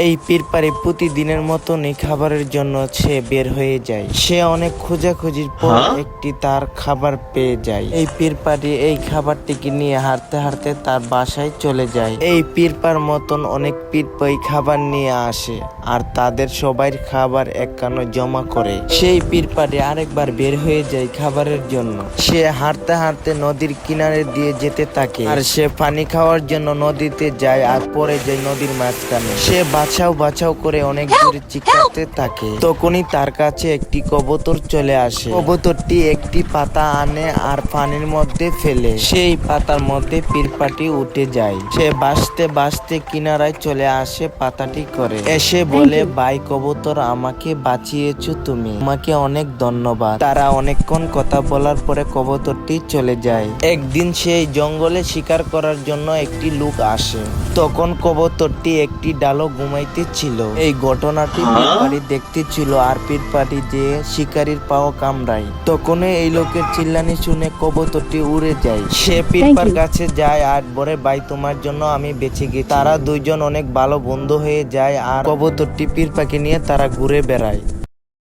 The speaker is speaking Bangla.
এই পীরপারে প্রতিদিনের মতনই খাবারের জন্য সে বের হয়ে যায়। সে অনেক খোঁজাখুঁজির পর একটি তার খাবার পেয়ে যায়। এই পীরপারি এই খাবারটিকে নিয়ে হাঁটতে হাঁটতে তার বাসায় চলে যায়। এই পীরপার মতন অনেক পীরপাই খাবার নিয়ে আসে আর তাদের সবাই খাবার একখানো জমা করে। সেই পীরপারে আরেকবার বের হয়ে যায় খাবারের জন্য। সে হাঁটতে হাঁটতে নদীর কিনারে দিয়ে যেতে থাকে আর সে পানি খাওয়ার জন্য নদীতে যায় আর পরে যায় নদীর মাঝখানে। সে বাছাও বাছাও করে অনেক দূরে চিকাতে থাকে। তখনই তার কাছে একটি কবুতর চলে আসে। কবুতরটি একটি পাতা আনে আর পানির মধ্যে ফেলে। সেই পাতার মধ্যে পীরপাটি উঠে যায়। সে বাঁচতে বাঁচতে কিনারায় চলে আসে পাতাটি করে। এসে বলে বাই কবুতর আমাকে বাঁচিয়েছ তুমি। তোমাকে অনেক ধন্যবাদ। তারা অনেকক্ষণ কথা বলার পরে কবুতরটি চলে যায়। একদিন সেই জঙ্গলে শিকার করার জন্য একটি লোক আসে। তখন কবুতরটি একটি ডালো ঘুমাইতে ছিল। এই ঘটনাটি পীরপাড়ি দেখতে ছিল আর পীরপাড়ি যে শিকারীর পাও কামড়ায়। তখন এই লোকের চিল্লানি শুনে কবুতরটি উড়ে যায়। সে পীরপার you. কাছে যায় আর বলে ভাই তোমার জন্য আমি বেঁচে গেছি। তারা দুইজন অনেক ভালো বন্ধু হয়ে যায় আর কবুতরটি পীরপাকে নিয়ে তারা ঘুরে বেড়ায়।